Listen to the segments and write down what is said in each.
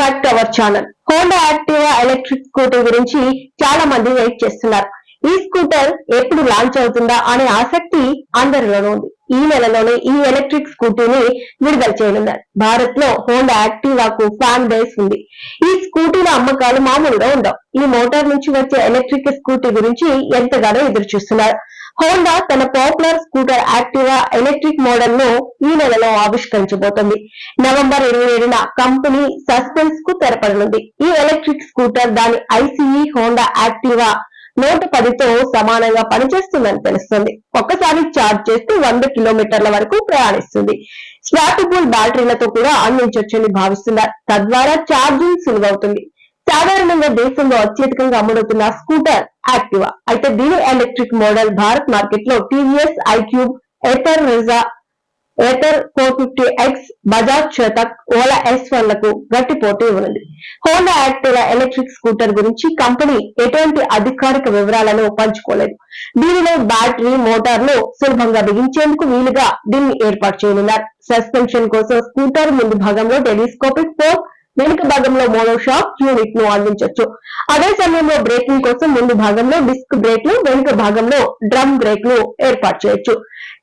Back to our channel Honda Activa electric scooter గురించి చాలా మంది వెయిట్ చేస్తున్నారు. ఈ స్కూటర్ ఎప్పుడు లాంచ్ అవుతుందా అనే ఆసక్తి అందరిలోనూ ఉంది. ఈ నెలలోనే ఈ ఎలక్ట్రిక్ స్కూటీని విడుదల చేయనున్నారు. భారత్లో హోండా యాక్టివాకు ఫ్యాన్ బేస్ ఉంది. ఈ స్కూటీల అమ్మకాలు మామూలుగా ఉండవు. ఈ మోటార్ నుంచి వచ్చే ఎలక్ట్రిక్ స్కూటీ గురించి ఎంతగానో ఎదురు చూస్తున్నారు హోండా తన పాపులర్ స్కూటర్ యాక్టివా ఎలక్ట్రిక్ మోడల్ను ఈ నెలలో ఆవిష్కరించబోతోంది. నవంబర్ ఇరవై ఏడున కంపెనీ సస్పెన్స్కు తెరపడనుంది. ఈ ఎలక్ట్రిక్ స్కూటర్ దాని ఐసీఈ హోండా యాక్టివా నూట పదితో సమానంగా పనిచేస్తుందని తెలుస్తుంది. ఒక్కసారి ఛార్జ్ చేస్తూ వంద కిలోమీటర్ల వరకు ప్రయాణిస్తుంది. స్వాటబుల్ బ్యాటరీలతో కూడా అందించొచ్చని భావిస్తున్నారు. తద్వారా ఛార్జింగ్ సులువవుతుంది. సాధారణంగా దేశంలో అత్యధికంగా అమ్ముడవుతున్న స్కూటర్ యాక్టివా? అయితే దీని ఎలక్ట్రిక్ మోడల్ భారత్ మార్కెట్లో TVS iQube Ather Rizta Ather four fifty X Bajaj Chetak Ola S వన్లకు గట్టి పోటీ ఉంది హోండా యాక్టివా ఎలక్ట్రిక్ స్కూటర్ గురించి కంపెనీ ఎటువంటి అధికారిక వివరాలను పంచుకోలేదు. దీనిలో బ్యాటరీ మోటార్లు సులభంగా బిగించేందుకు వీలుగా దీన్ని ఏర్పాటు చేయనున్నారు. సస్పెన్షన్ కోసం స్కూటర్ ముందు భాగంలో టెలిస్కోపిక్ ఫోర్క్ వెనుక భాగంలో మోనో షాక్ యూనిట్ను అందించవచ్చు అదే సమయంలో బ్రేకింగ్ కోసం ముందు భాగంలో డిస్క్ బ్రేక్లు వెనుక భాగంలో డ్రమ్ బ్రేక్లు ఏర్పాటు చేయొచ్చు.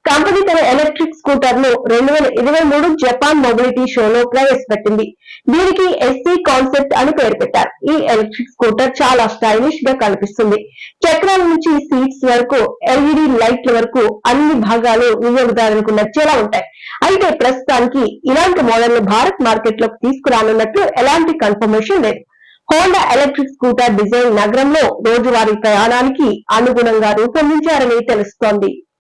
కంపెనీ తన ఎలక్ట్రిక్ స్కూటర్ను రెండు వేల ఇరవై మూడు జపాన్ మొబిలిటీ షోలో ప్రవేశపెట్టింది. దీనికి ఎస్సీ కాన్సెప్ట్ అని పేరు పెట్టారు. ఈ ఎలక్ట్రిక్ స్కూటర్ చాలా స్టైలిష్గా కనిపిస్తుంది. చక్రాల నుంచి సీట్స్ వరకు ఎల్ఈడి లైట్ల వరకు అన్ని భాగాలు వినియోగదారులకు నచ్చేలా ఉంటాయి. అయితే ప్రస్తుతానికి ఇలాంటి మోడల్ను భారత్ మార్కెట్లోకి తీసుకురానున్నట్లు ఎలాంటి కన్ఫర్మేషన్ లేదు. హోండా ఎలక్ట్రిక్ స్కూటర్ డిజైన్ నగరంలో రోజువారీ ప్రయాణానికి అనుగుణంగా రూపొందించారని తెలుస్తోంది.